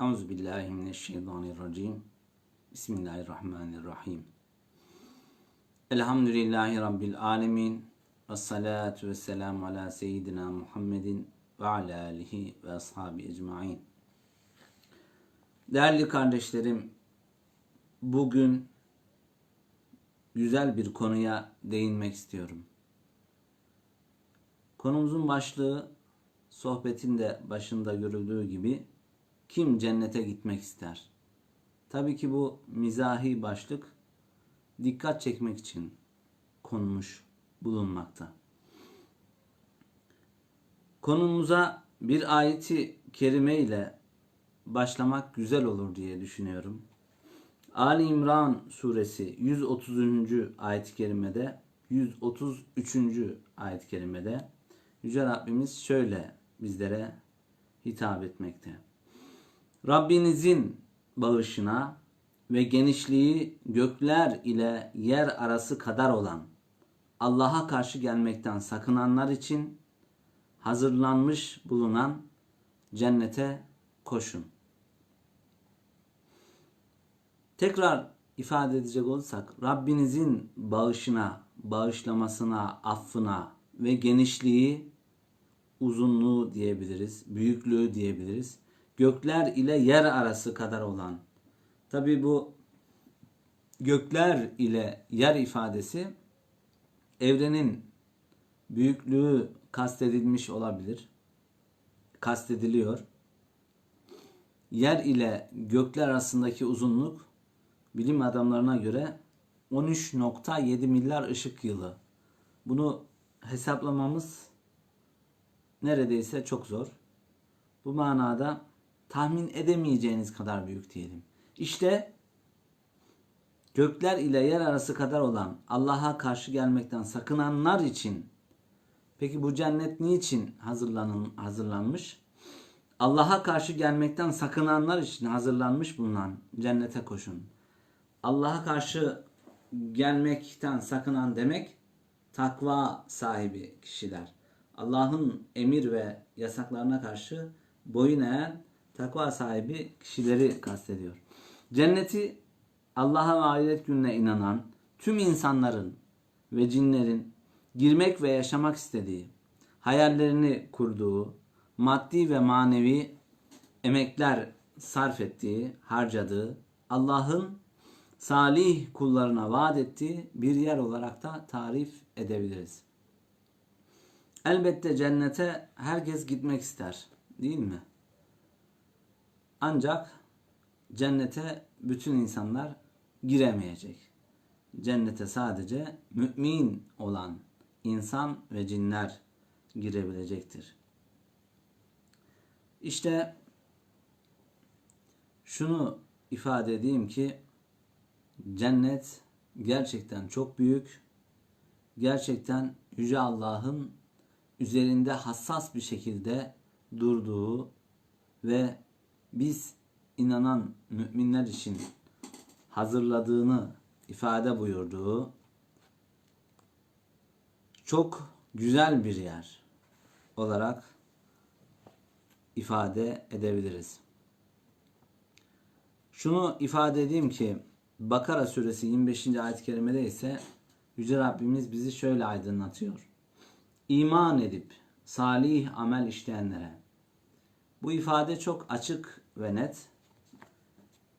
Euzu billahi mineşşeytanirracim. Bismillahirrahmanirrahim. Elhamdülillahi rabbil alamin. Ves salatu vesselamu ala seyyidina Muhammedin ve ala alihi ve ashabi ecmaîn. Değerli kardeşlerim, bugün güzel bir konuya değinmek istiyorum. Konumuzun başlığı sohbetin de başında görüldüğü gibi kim cennete gitmek ister? Tabii ki bu mizahi başlık dikkat çekmek için konmuş bulunmakta. Konumuza bir ayeti kerime ile başlamak güzel olur diye düşünüyorum. Ali İmran suresi 130. ayet-i kerimede 133. ayet-i kerimede Yüce Rabbimiz şöyle bizlere hitap etmekte. Rabbinizin bağışına ve genişliği gökler ile yer arası kadar olan Allah'a karşı gelmekten sakınanlar için hazırlanmış bulunan cennete koşun. Tekrar ifade edecek olursak Rabbinizin bağışına, bağışlamasına, affına ve genişliği, uzunluğu diyebiliriz, büyüklüğü diyebiliriz. Gökler ile yer arası kadar olan. Tabi bu gökler ile yer ifadesi evrenin büyüklüğü kastedilmiş olabilir. Kastediliyor. Yer ile gökler arasındaki uzunluk bilim adamlarına göre 13.7 milyar ışık yılı. Bunu hesaplamamız neredeyse çok zor. Bu manada tahmin edemeyeceğiniz kadar büyük diyelim. İşte gökler ile yer arası kadar olan Allah'a karşı gelmekten sakınanlar için peki bu cennet niçin hazırlanın, hazırlanmış? Allah'a karşı gelmekten sakınanlar için hazırlanmış bulunan cennete koşun. Allah'a karşı gelmekten sakınan demek takva sahibi kişiler. Allah'ın emir ve yasaklarına karşı boyun eğen takva sahibi kişileri kastediyor. Cenneti Allah'a ve ahiret gününe inanan tüm insanların ve cinlerin girmek ve yaşamak istediği, hayallerini kurduğu, maddi ve manevi emekler sarf ettiği, harcadığı, Allah'ın salih kullarına vaat ettiği bir yer olarak da tarif edebiliriz. Elbette cennete herkes gitmek ister, değil mi? Ancak cennete bütün insanlar giremeyecek. Cennete sadece mümin olan insan ve cinler girebilecektir. İşte şunu ifade edeyim ki cennet gerçekten çok büyük. Gerçekten Yüce Allah'ın üzerinde hassas bir şekilde durduğu ve biz inanan müminler için hazırladığını ifade buyurduğu çok güzel bir yer olarak ifade edebiliriz. Şunu ifade edeyim ki Bakara suresi 25. ayet-i kerimede ise Yüce Rabbimiz bizi şöyle aydınlatıyor. İman edip salih amel işleyenlere. Bu ifade çok açık ve net.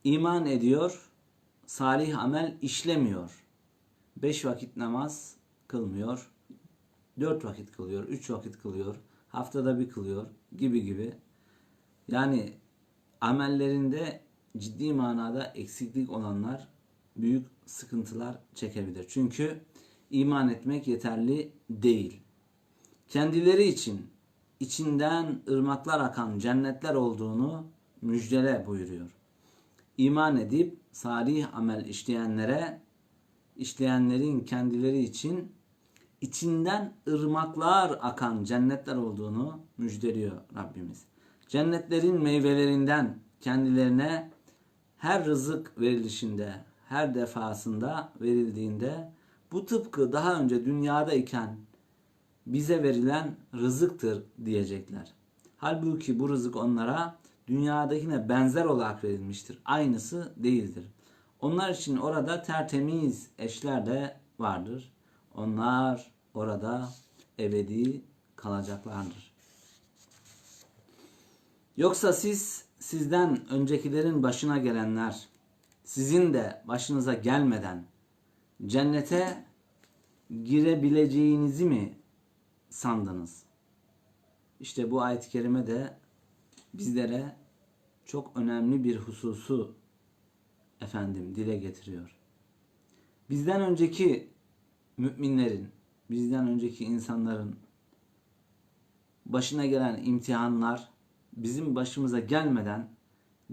İman ediyor, salih amel işlemiyor. Beş vakit namaz kılmıyor. Dört vakit kılıyor, üç vakit kılıyor. Haftada bir kılıyor gibi gibi. Yani amellerinde ciddi manada eksiklik olanlar büyük sıkıntılar çekebilir. Çünkü iman etmek yeterli değil. Kendileri için içinden ırmaklar akan cennetler olduğunu müjdele buyuruyor. İman edip salih amel işleyenlere işleyenlerin kendileri için içinden ırmaklar akan cennetler olduğunu müjdeliyor Rabbimiz. Cennetlerin meyvelerinden kendilerine her rızık verilişinde, her defasında verildiğinde bu tıpkı daha önce dünyada iken bize verilen rızıktır diyecekler. Halbuki bu rızık onlara dünyadakine benzer olarak verilmiştir. Aynısı değildir. Onlar için orada tertemiz eşler de vardır. Onlar orada ebedi kalacaklardır. Yoksa siz sizden öncekilerin başına gelenler sizin de başınıza gelmeden cennete girebileceğinizi mi sandınız? İşte bu ayet-i kerime de bizlere çok önemli bir hususu efendim dile getiriyor. Bizden önceki müminlerin, bizden önceki insanların başına gelen imtihanlar bizim başımıza gelmeden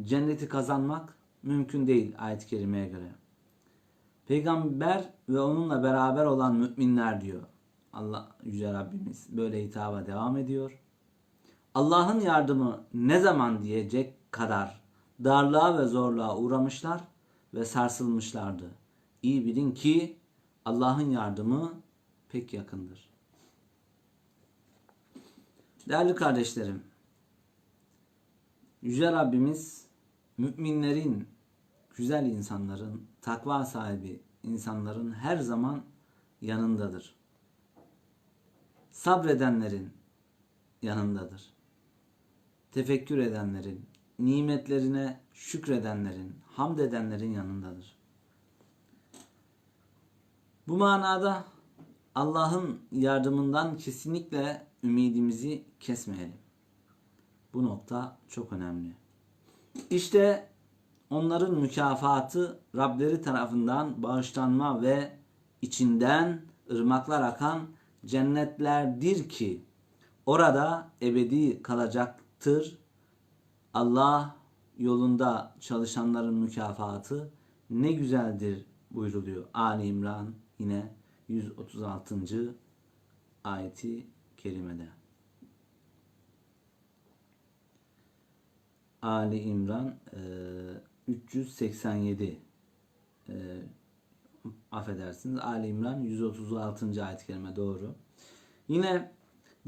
cenneti kazanmak mümkün değil ayet-i kerimeye göre. Peygamber ve onunla beraber olan müminler diyor. Allah Yüce Rabbimiz böyle hitaba devam ediyor. Allah'ın yardımı ne zaman diyecek kadar darlığa ve zorluğa uğramışlar ve sarsılmışlardı. İyi bilin ki Allah'ın yardımı pek yakındır. Değerli kardeşlerim, Yüce Rabbimiz müminlerin, güzel insanların, takva sahibi insanların her zaman yanındadır. Sabredenlerin yanındadır. Tefekkür edenlerin, nimetlerine şükredenlerin, hamd edenlerin yanındadır. Bu manada Allah'ın yardımından kesinlikle ümidimizi kesmeyelim. Bu nokta çok önemli. İşte onların mükafatı Rableri tarafından bağışlanma ve içinden ırmaklar akan cennetlerdir ki orada ebedi kalacaktır. Allah yolunda çalışanların mükafatı ne güzeldir buyruluyor. Ali İmran yine 136. ayeti kerimede. Ali İmran e, 387 e, affedersiniz Ali İmran 136. ayet-i kerime doğru. Yine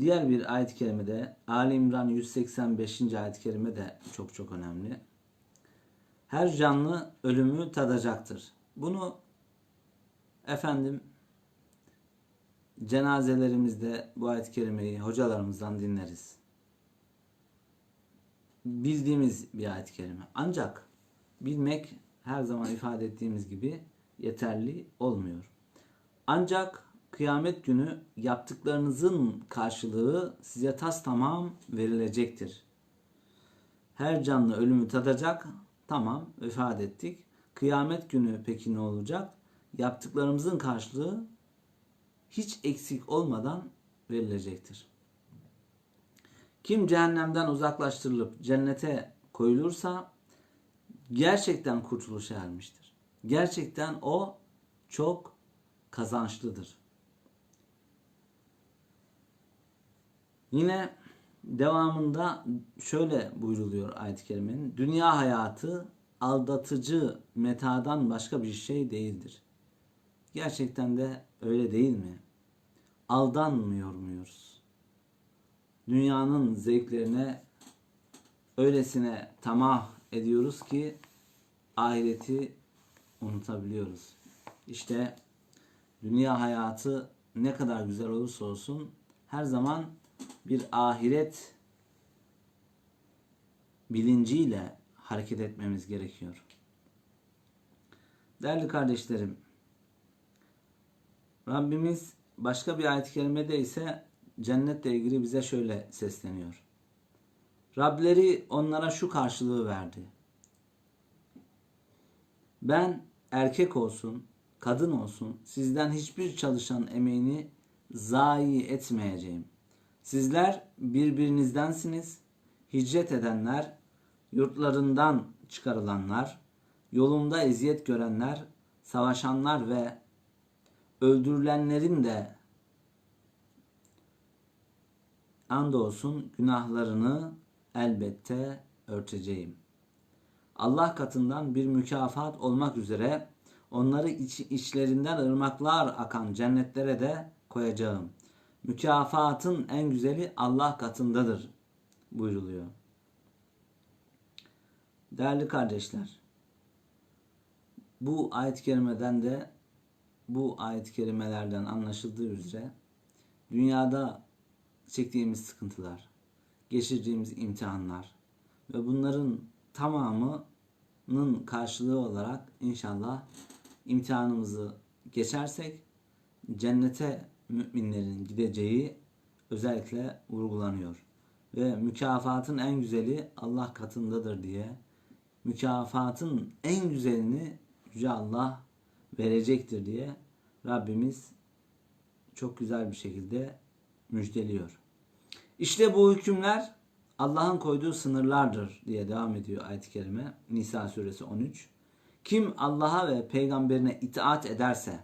diğer bir ayet-i kerimede Ali İmran 185. ayet-i kerime de çok çok önemli. Her canlı ölümü tadacaktır. Bunu efendim cenazelerimizde bu ayet-i kerimeyi hocalarımızdan dinleriz. Bildiğimiz bir ayet-i kerime. Ancak bilmek her zaman ifade ettiğimiz gibi yeterli olmuyor. Ancak kıyamet günü yaptıklarınızın karşılığı size tas tamam verilecektir. Her canlı ölümü tadacak. Tamam ifade ettik. Kıyamet günü peki ne olacak? Yaptıklarımızın karşılığı hiç eksik olmadan verilecektir. Kim cehennemden uzaklaştırılıp cennete koyulursa gerçekten kurtuluşa ermiştir. Gerçekten o çok kazançlıdır. Yine devamında şöyle buyruluyor ayet-i kerimenin. Dünya hayatı aldatıcı metadan başka bir şey değildir. Gerçekten de öyle değil mi? Aldanmıyor muyuz? Dünyanın zevklerine öylesine tamah ediyoruz ki ahireti unutabiliyoruz. İşte dünya hayatı ne kadar güzel olursa olsun her zaman bir ahiret bilinciyle hareket etmemiz gerekiyor. Değerli kardeşlerim, Rabbimiz başka bir ayet-i kerimede ise cennetle ilgili bize şöyle sesleniyor. Rableri onlara şu karşılığı verdi. Ben erkek olsun, kadın olsun sizden hiçbir çalışan emeğini zayi etmeyeceğim. Sizler birbirinizdensiniz. Hicret edenler, yurtlarından çıkarılanlar, yolunda eziyet görenler, savaşanlar ve öldürülenlerin de andolsun günahlarını elbette örteceğim. Allah katından bir mükafat olmak üzere onları iç, içlerinden ırmaklar akan cennetlere de koyacağım. Mükafatın en güzeli Allah katındadır buyruluyor. Değerli kardeşler, bu ayet-i kerimeden de bu ayet-i kerimelerden anlaşıldığı üzere dünyada çektiğimiz sıkıntılar, geçirdiğimiz imtihanlar ve bunların tamamının karşılığı olarak inşallah imtihanımızı geçersek cennete müminlerin gideceği özellikle vurgulanıyor. Ve mükafatın en güzeli Allah katındadır diye mükafatın en güzelini Yüce Allah verecektir diye Rabbimiz çok güzel bir şekilde müjdeliyor. İşte bu hükümler Allah'ın koyduğu sınırlardır diye devam ediyor ayet-i kerime Nisa suresi 13. Kim Allah'a ve peygamberine itaat ederse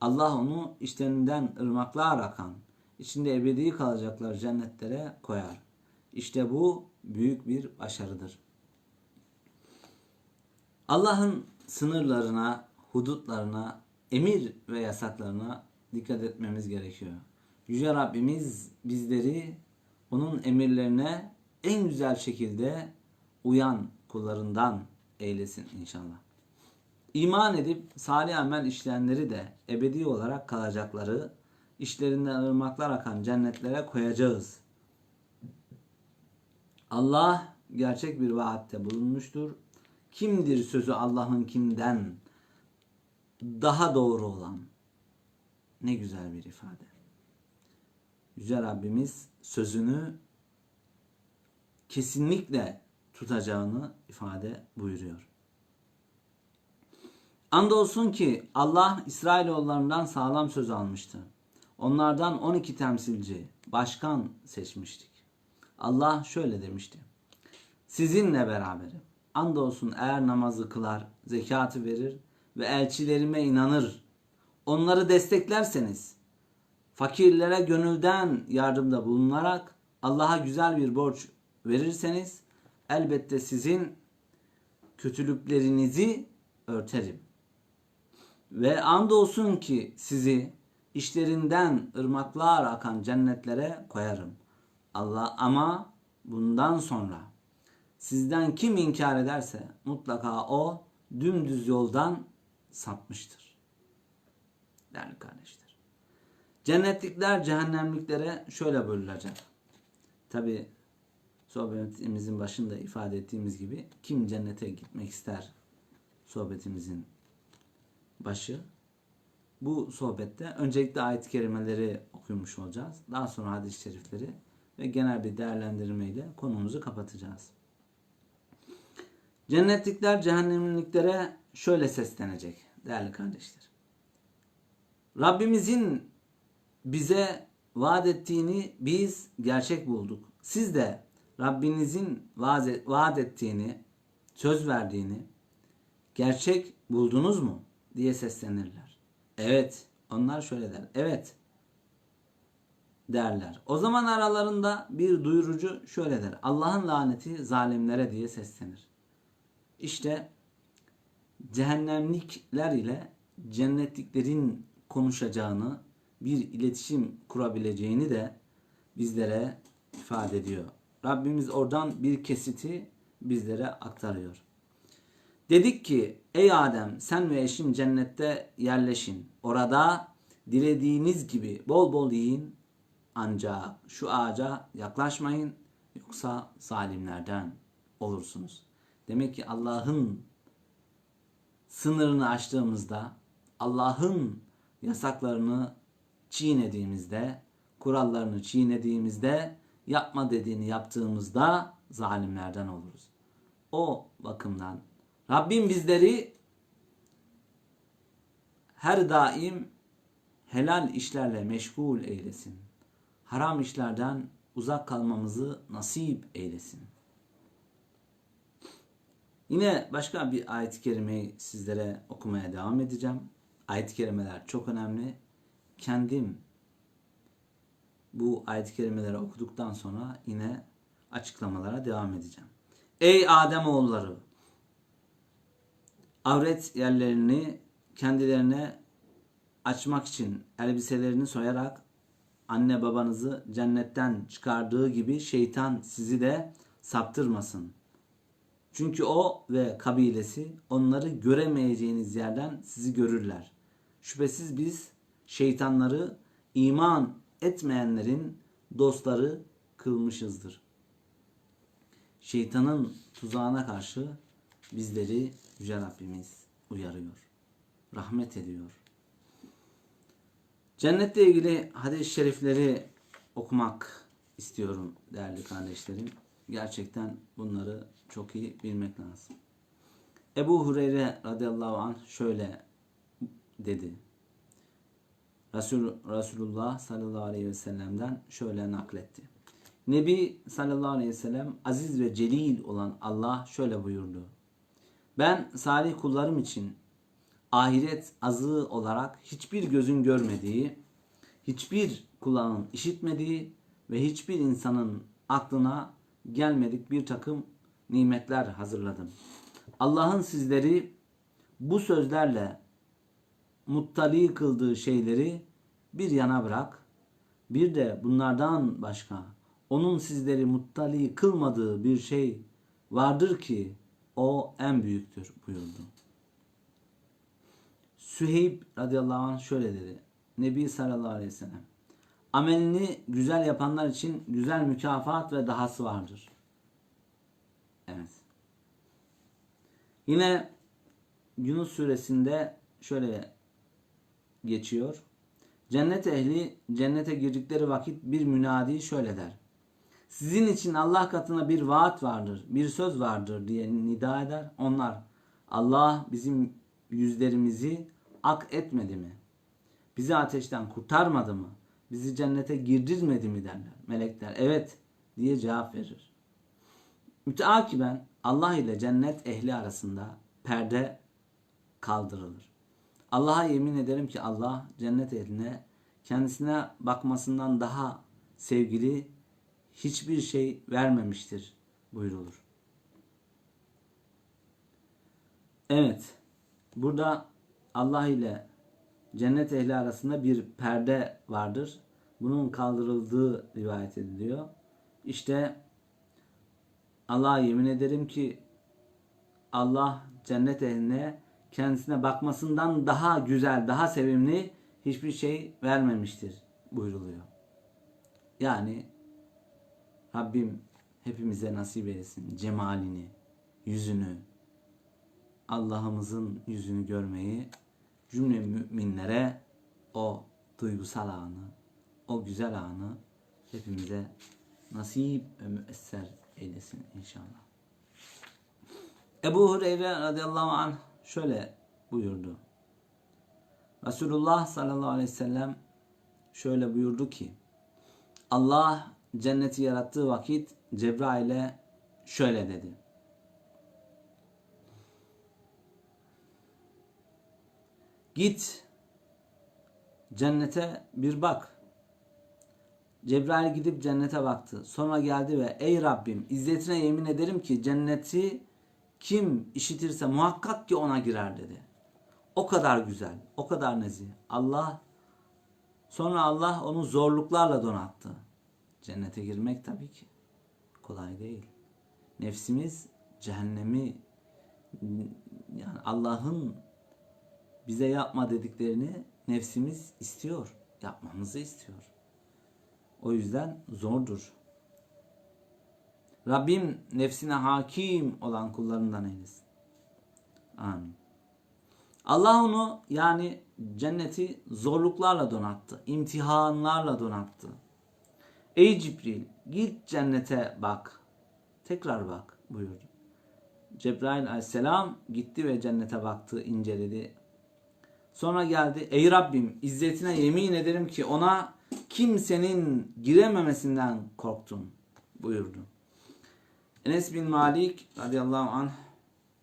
Allah onu işlerinden ırmaklar akan, içinde ebedi kalacaklar cennetlere koyar. İşte bu büyük bir başarıdır. Allah'ın sınırlarına, hudutlarına, emir ve yasaklarına dikkat etmemiz gerekiyor. Yüce Rabbimiz bizleri onun emirlerine en güzel şekilde uyan kullarından eylesin inşallah. İman edip salih amel işleyenleri de ebedi olarak kalacakları, işlerinden ırmaklar akan cennetlere koyacağız. Allah gerçek bir vaatte bulunmuştur. Kimdir sözü Allah'ınkinden daha doğru olan? Ne güzel bir ifade. Yüce Rabbimiz sözünü kesinlikle tutacağını ifade buyuruyor. Andolsun ki Allah İsrailoğullarından sağlam söz almıştı. Onlardan 12 temsilci, başkan seçmiştik. Allah şöyle demişti. Sizinle beraberim. Andolsun eğer namazı kılar, zekatı verir ve elçilerime inanır. Onları desteklerseniz, fakirlere gönülden yardımda bulunarak Allah'a güzel bir borç verirseniz elbette sizin kötülüklerinizi örterim. Ve andolsun ki sizi işlerinden ırmaklar akan cennetlere koyarım. Allah ama bundan sonra sizden kim inkar ederse mutlaka o dümdüz yoldan sapmıştır. Değerli kardeşler. Cennetlikler cehennemliklere şöyle bölünecek. Tabi sohbetimizin başında ifade ettiğimiz gibi kim cennete gitmek ister sohbetimizin başı. Bu sohbette öncelikle ayet-i kerimeleri okumuş olacağız. Daha sonra hadis-i şerifleri ve genel bir değerlendirmeyle konumuzu kapatacağız. Cennetlikler cehennemliklere şöyle seslenecek değerli kardeşler. Rabbimizin bize vaat ettiğini biz gerçek bulduk. Siz de Rabbinizin vaat ettiğini, söz verdiğini gerçek buldunuz mu diye seslenirler. Evet, onlar şöyle der. Evet derler. O zaman aralarında bir duyurucu şöyle der. Allah'ın laneti zalimlere diye seslenir. İşte cehennemlikler ile cennetliklerin konuşacağını, bir iletişim kurabileceğini de bizlere ifade ediyor. Rabbimiz oradan bir kesiti bizlere aktarıyor. Dedik ki ey Adem sen ve eşin cennette yerleşin. Orada dilediğiniz gibi bol bol yiyin ancak şu ağaca yaklaşmayın yoksa zalimlerden olursunuz. Demek ki Allah'ın sınırını aştığımızda, Allah'ın yasaklarını çiğnediğimizde, kurallarını çiğnediğimizde, yapma dediğini yaptığımızda zalimlerden oluruz. O bakımdan Rabbim bizleri her daim helal işlerle meşgul eylesin. Haram işlerden uzak kalmamızı nasip eylesin. Yine başka bir ayet-i kerimeyi sizlere okumaya devam edeceğim. Ayet-i kerimeler çok önemli. Kendim bu ayet-i kerimeleri okuduktan sonra yine açıklamalara devam edeceğim. Ey Adem oğulları avret yerlerini kendilerine açmak için elbiselerini soyarak anne babanızı cennetten çıkardığı gibi şeytan sizi de saptırmasın. Çünkü o ve kabilesi onları göremeyeceğiniz yerden sizi görürler. Şüphesiz biz şeytanları iman etmeyenlerin dostları kılmışızdır. Şeytanın tuzağına karşı bizleri Yüce Rabbimiz uyarıyor. Rahmet ediyor. Cennetle ilgili hadis-i şerifleri okumak istiyorum değerli kardeşlerim. Gerçekten bunları çok iyi bilmek lazım. Ebu Hureyre radıyallahu anh şöyle dedi. Resul, Resulullah sallallahu aleyhi ve sellem'den şöyle nakletti. Nebi sallallahu aleyhi ve sellem aziz ve celil olan Allah şöyle buyurdu. Ben salih kullarım için ahiret azığı olarak hiçbir gözün görmediği, hiçbir kulağın işitmediği ve hiçbir insanın aklına gelmedik bir takım nimetler hazırladım. Allah'ın sizleri bu sözlerle muttali kıldığı şeyleri bir yana bırak. Bir de bunlardan başka onun sizleri muttali kılmadığı bir şey vardır ki o en büyüktür buyurdu. Süheyb radıyallahu anh şöyle dedi. Nebi sallallahu aleyhi ve sellem. Amelini güzel yapanlar için güzel mükafat ve dahası vardır. Evet. Yine Yunus suresinde şöyle geçiyor. Cennet ehli cennete girdikleri vakit bir münadi şöyle der. Sizin için Allah katına bir vaat vardır, bir söz vardır diye nida eder. Onlar Allah bizim yüzlerimizi ak etmedi mi? Bizi ateşten kurtarmadı mı? Bizi cennete girdirmedi mi derler. Melekler evet diye cevap verir. Müteakiben Allah ile cennet ehli arasında perde kaldırılır. Allah'a yemin ederim ki Allah cennet ehline kendisine bakmasından daha sevgili hiçbir şey vermemiştir buyurulur. Evet. Burada Allah ile cennet ehli arasında bir perde vardır. Bunun kaldırıldığı rivayet ediliyor. İşte Allah'a yemin ederim ki Allah cennet ehline kendisine bakmasından daha güzel, daha sevimli hiçbir şey vermemiştir buyruluyor. Yani Rabbim hepimize nasip eylesin cemalini, yüzünü, Allah'ımızın yüzünü görmeyi cümle müminlere o duygusal anı, o güzel anı hepimize nasip ve müesser eylesin inşallah. Ebu Hureyre radıyallahu anh şöyle buyurdu. Resulullah sallallahu aleyhi ve sellem şöyle buyurdu ki Allah cenneti yarattığı vakit Cebrail'e şöyle dedi. Git cennete bir bak. Cebrail gidip cennete baktı. Sonra geldi ve ey Rabbim izzetine yemin ederim ki cenneti kim işitirse muhakkak ki ona girer dedi. O kadar güzel, o kadar nezih. Allah sonra Allah onu zorluklarla donattı. Cennete girmek tabii ki kolay değil. Nefsimiz cehennemi yani Allah'ın bize yapma dediklerini nefsimiz istiyor. Yapmamızı istiyor. O yüzden zordur. Rabbim nefsine hakim olan kullarından eylesin. Amin. Allah onu yani cenneti zorluklarla donattı. imtihanlarla donattı. Ey Cibril git cennete bak. Tekrar bak buyurdu. Cebrail aleyhisselam gitti ve cennete baktı, inceledi. Sonra geldi. Ey Rabbim izzetine yemin ederim ki ona kimsenin girememesinden korktum buyurdu. Enes bin Malik radıyallahu anh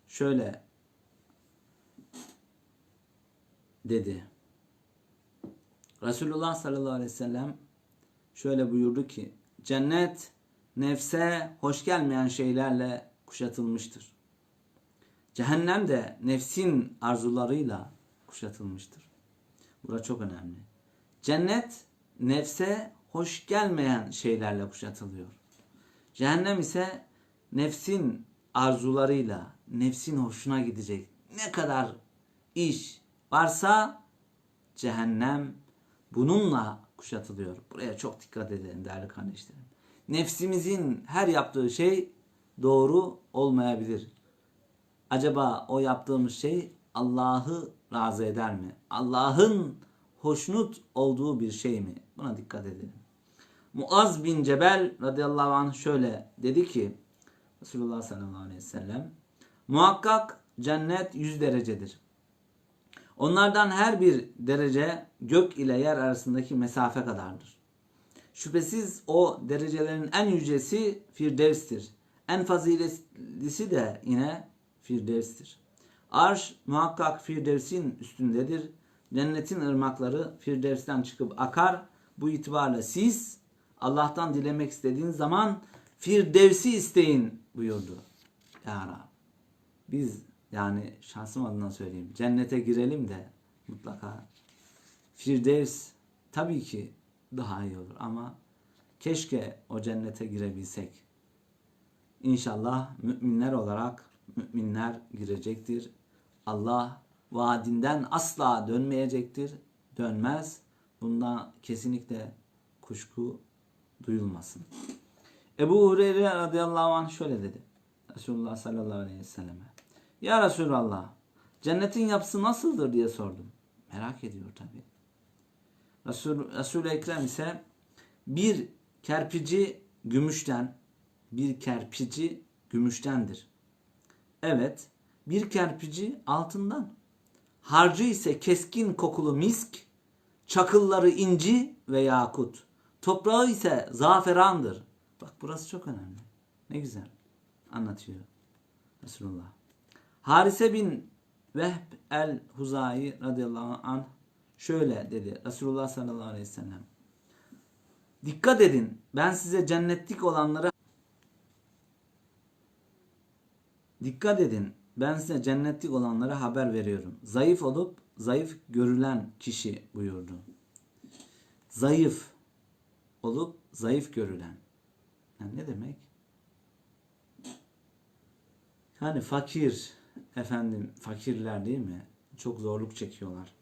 şöyle dedi. Resulullah sallallahu aleyhi ve sellem şöyle buyurdu ki cennet nefse hoş gelmeyen şeylerle kuşatılmıştır. Cehennem de nefsin arzularıyla kuşatılmıştır. Burası çok önemli. Cennet nefse hoş gelmeyen şeylerle kuşatılıyor. Cehennem ise nefsin arzularıyla nefsin hoşuna gidecek ne kadar iş varsa cehennem bununla kuşatılıyor. Buraya çok dikkat edelim değerli kardeşlerim. Nefsimizin her yaptığı şey doğru olmayabilir. Acaba o yaptığımız şey Allah'ı razı eder mi? Allah'ın hoşnut olduğu bir şey mi? Buna dikkat edelim. Muaz bin Cebel radıyallahu anh şöyle dedi ki Resulullah sallallahu aleyhi ve sellem muhakkak cennet 100 derecedir. Onlardan her bir derece gök ile yer arasındaki mesafe kadardır. Şüphesiz o derecelerin en yücesi Firdevs'tir. En faziletlisi de yine Firdevs'tir. Arş muhakkak Firdevs'in üstündedir. Cennetin ırmakları Firdevs'ten çıkıp akar. Bu itibarla siz Allah'tan dilemek istediğiniz zaman Firdevs'i isteyin buyurdu. Ya Rab. Biz yani şansım adına söyleyeyim. Cennete girelim de mutlaka Firdevs tabii ki daha iyi olur ama keşke o cennete girebilsek. İnşallah müminler olarak müminler girecektir. Allah vaadinden asla dönmeyecektir. Dönmez. Bundan kesinlikle kuşku duyulmasın. Ebu Hureyre radıyallahu anh şöyle dedi. Resulullah sallallahu aleyhi ve selleme. Ya Resulallah cennetin yapısı nasıldır diye sordum. Merak ediyor tabi. Resul, Resul-i Ekrem ise bir kerpici gümüşten bir kerpici gümüştendir. Evet bir kerpici altından. Harcı ise keskin kokulu misk, çakılları inci ve yakut. Toprağı ise zaferandır. Bak burası çok önemli. Ne güzel anlatıyor Resulullah. Harise bin Vehb el-Huzayi radıyallahu anh şöyle dedi Resulullah sallallahu aleyhi ve sellem. Dikkat edin ben size cennetlik olanları Dikkat edin ben size cennetlik olanlara haber veriyorum. Zayıf olup zayıf görülen kişi buyurdu. Zayıf olup zayıf görülen. Yani ne demek? Yani fakir efendim fakirler değil mi? Çok zorluk çekiyorlar.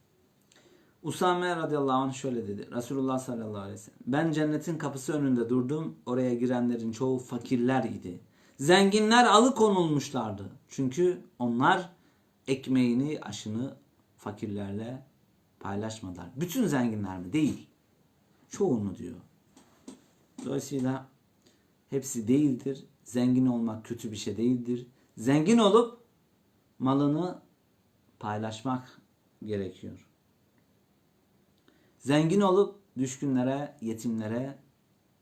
Usame radıyallahu anh şöyle dedi. Resulullah sallallahu aleyhi ve sellem. Ben cennetin kapısı önünde durdum. Oraya girenlerin çoğu fakirler idi. Zenginler alıkonulmuşlardı. Çünkü onlar ekmeğini, aşını fakirlerle paylaşmadılar. Bütün zenginler mi? Değil. Çoğunu diyor. Dolayısıyla hepsi değildir. Zengin olmak kötü bir şey değildir. Zengin olup malını paylaşmak gerekiyor. Zengin olup düşkünlere, yetimlere,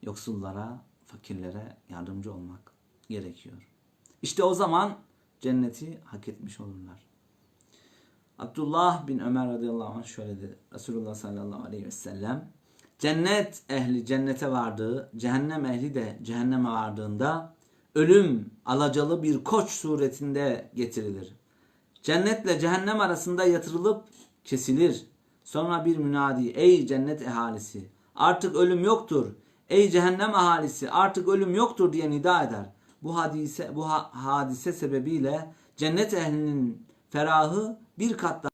yoksullara, fakirlere yardımcı olmak gerekiyor. İşte o zaman cenneti hak etmiş olurlar. Abdullah bin Ömer radıyallahu anh şöyle dedi. Resulullah sallallahu aleyhi ve sellem cennet ehli cennete vardığı, cehennem ehli de cehenneme vardığında ölüm alacalı bir koç suretinde getirilir. Cennetle cehennem arasında yatırılıp kesilir. Sonra bir münadi ey cennet ehalisi artık ölüm yoktur. Ey cehennem ahalisi artık ölüm yoktur diye nida eder. Bu hadise bu ha- hadise sebebiyle cennet ehlinin ferahı bir kat daha